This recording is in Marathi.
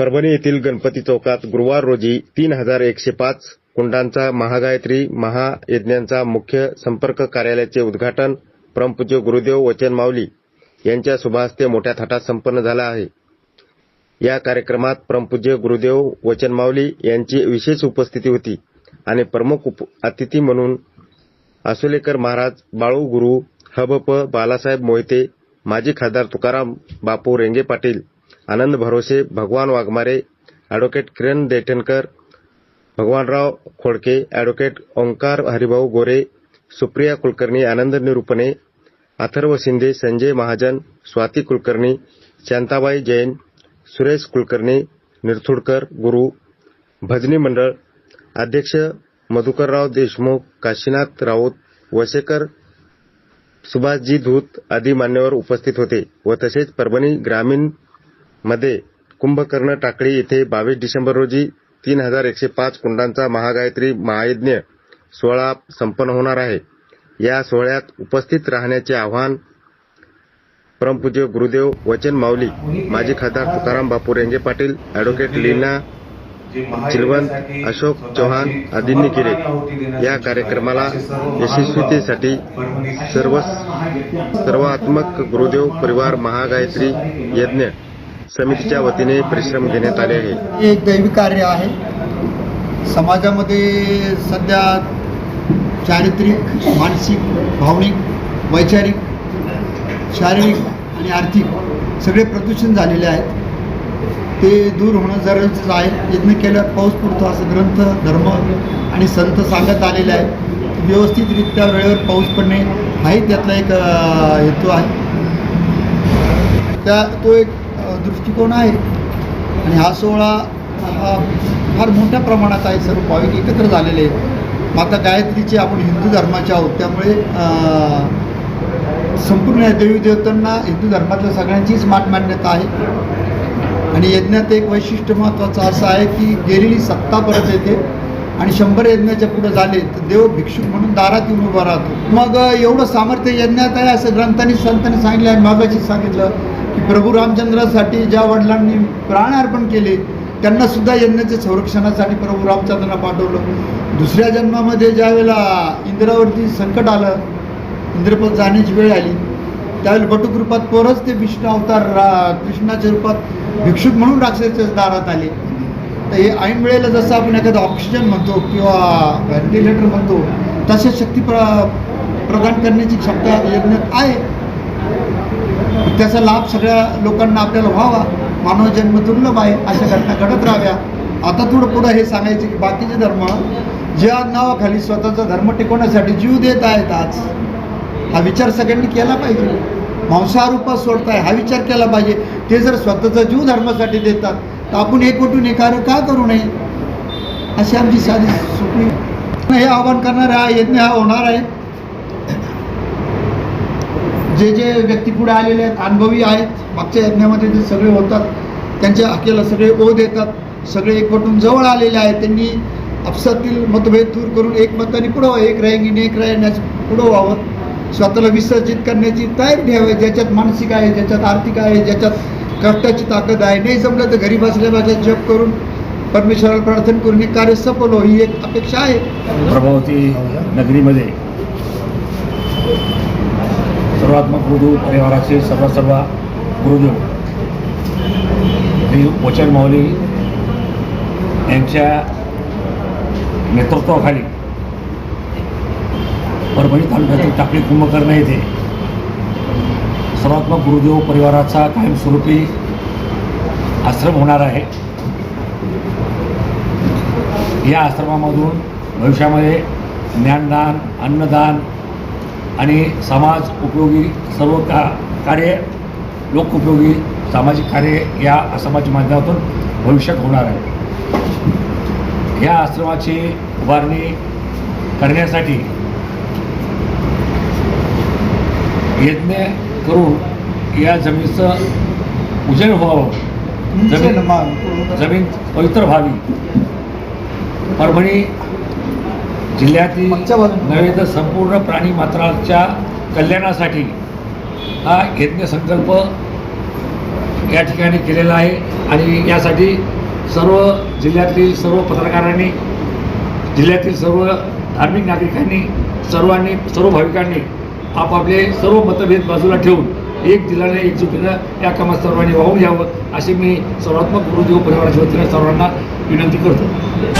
परभणी येथील गणपती चौकात गुरुवार रोजी तीन हजार एकशे पाच कुंडांचा महागायत्री महायज्ञांचा मुख्य संपर्क कार्यालयाचे उद्घाटन परमपूज्य गुरुदेव वचन माऊली यांच्या शुभहस्ते मोठ्या थाटात संपन्न झाला आहे. या कार्यक्रमात परमपूज्य गुरुदेव वचन माऊली यांची विशेष उपस्थिती होती आणि प्रमुख उप- अतिथी म्हणून आसोलेकर महाराज बाळू गुरु हबप बालासाहेब मोहिते माजी खासदार तुकाराम बापू रेंगे पाटील आनंद भरोसे भगवान वाघमारे ॲडव्होकेट किरण देठणकर भगवानराव खोडके ॲडव्होकेट ओंकार हरिभाऊ गोरे सुप्रिया कुलकर्णी आनंद निरूपणे अथर्व शिंदे संजय महाजन स्वाती कुलकर्णी शांताबाई जैन सुरेश कुलकर्णी निरथुडकर गुरु भजनी मंडळ अध्यक्ष मधुकरराव देशमुख काशीनाथ राऊत वसेकर सुभाषजी धूत आदी मान्यवर उपस्थित होते व तसेच परभणी ग्रामीण मध्ये कुंभकर्ण टाकळी येथे बावीस डिसेंबर रोजी तीन हजार एकशे पाच कुंडांचा महागायत्री महायज्ञ सोहळा संपन्न होणार आहे. या सोहळ्यात उपस्थित राहण्याचे आवाहन परमपूज्य गुरुदेव वचन माऊली माजी खासदार तुकाराम बापू रेंगे पाटील ॲडव्होकेट लीना चिलवंत अशोक चव्हाण आदींनी केले. या कार्यक्रमाला यशस्वीतेसाठी सर्व सर्वात्मक गुरुदेव परिवार महागायत्री यज्ञ समितीच्या वतीने परिश्रम घेण्यात आले आहे. हे एक दैवी कार्य आहे. समाजामध्ये सध्या चारित्रिक मानसिक भावनिक वैचारिक शारीरिक आणि आर्थिक सगळे प्रदूषण झालेले आहेत. ते दूर होणं गरजेचं आहे. यज्ञ केल्यावर पाऊस पडतो असं ग्रंथ धर्म आणि संत सांगत आलेले आहे व्यवस्थितरित्या वेळेवर पाऊस पडणे हाही त्यातला एक हेतू आहे. त्या तो एक दृष्टिकोन आहे. आणि हा सोहळा हा फार मोठ्या प्रमाणात आहे. सर्व भाविक एकत्र झालेले माता गायत्रीचे आपण हिंदू धर्माचे आहोत. त्यामुळे संपूर्ण या देवी देवतांना हिंदू धर्मातल्या सगळ्यांचीच मान मान्यता आहे. आणि यज्ञात एक वैशिष्ट्य महत्त्वाचं असं आहे की गेलेली सत्ता परत येते. आणि शंभर यज्ञाच्या पुढे झाले तर देव भिक्षुक म्हणून दारात येऊन उभा राहतो. मग एवढं सामर्थ्य यज्ञात आहे असं ग्रंथांनी संतांनी सांगितलं आहे मागाशी सांगितलं. प्रभू रामचंद्रासाठी ज्या वडिलांनी प्राण अर्पण केले त्यांना सुद्धा यज्ञाच्या संरक्षणासाठी प्रभू रामचंद्रांना पाठवलं. दुसऱ्या जन्मामध्ये ज्या वेळेला इंद्रावरती संकट आलं इंद्रपद जाण्याची वेळ आली त्यावेळेला बटुक रूपात पोरच ते विष्णू अवतार रा कृष्णाच्या रूपात भिक्षुक म्हणून राक्षसाच्या दारात आले. तर हे ऐन वेळेला जसं आपण एखादं ऑक्सिजन म्हणतो किंवा व्हेंटिलेटर म्हणतो तशा शक्ती प्र प्रदान करण्याची क्षमता यज्ञात आहे. त्याचा लाभ सगळ्या लोकांना आपल्याला व्हावा. मानव जन्म दुर्लभ आहे अशा घटना घडत राहाव्या. आता थोडं पुढं हे सांगायचं की बाकीचे धर्म ज्या नावाखाली स्वतःचा धर्म टिकवण्यासाठी जीव देत आहेत आज हा विचार सगळ्यांनी केला पाहिजे. मांसाहार उपास सोडताय हा विचार केला पाहिजे. ते जर स्वतःचा जीव धर्मासाठी देतात तर आपण एकवटून हे कार्य का करू नये? अशी आमची साधी सुपी हे आवाहन करणार हा यज्ञ हा होणार आहे. जे जे व्यक्ती पुढे आलेले आहेत अनुभवी आहेत मागच्या यज्ञामध्ये जे सगळे होतात त्यांच्या हकेला सगळे ओढ येतात सगळे एकवटून जवळ आलेले आहेत त्यांनी आपसातील मतभेद दूर करून एक मताने पुढं व्हावं एक रायंगीने एक रायण्याचं पुढं व्हावं. स्वतःला विसर्जित करण्याची तयारी ठेवावी ज्याच्यात मानसिक आहे ज्याच्यात आर्थिक आहे ज्याच्यात कष्टाची ताकद आहे. नाही जमलं तर घरी बसल्या बसल्या जप करून परमेश्वराला प्रार्थना करून हे कार्य सफल हो ही एक अपेक्षा आहे. प्रभावती नगरीमध्ये सर्वात्मक गुरुदेव परिवाराचे सर्व सर्व गुरुदेव श्री वचन माऊली यांच्या नेतृत्वाखाली परभणी तालुक्यातील टाकळी कुंभकर्ण येथे सर्वात्मक गुरुदेव परिवाराचा कायमस्वरूपी आश्रम होणार आहे. या आश्रमामधून भविष्यामध्ये ज्ञानदान अन्नदान आणि समाज उपयोगी सर्व का कार्य लोकोपयोगी सामाजिक कार्य या आश्रमाच्या माध्यमातून भविष्यात होणार आहे. या आश्रमाची उभारणी करण्यासाठी यज्ञ करून या जमिनीचं पूजन व्हावं. जमीन जमीन पवित्र व्हावी. परभणी जिल्ह्यातील. नव्हे तर संपूर्ण प्राणी मात्राच्या कल्याणासाठी हा यज्ञ संकल्प या ठिकाणी केलेला आहे आणि यासाठी सर्व जिल्ह्यातील सर्व पत्रकारांनी जिल्ह्यातील सर्व धार्मिक नागरिकांनी सर्वांनी सर्व भाविकांनी आपापले सर्व मतभेद बाजूला ठेवून एक दिलाने एकजुटीनं या कामात सर्वांनी वाहून घ्यावं अशी मी सर्वात्मक गुरुदेव परिवाराच्या वतीनं सर्वांना विनंती करतो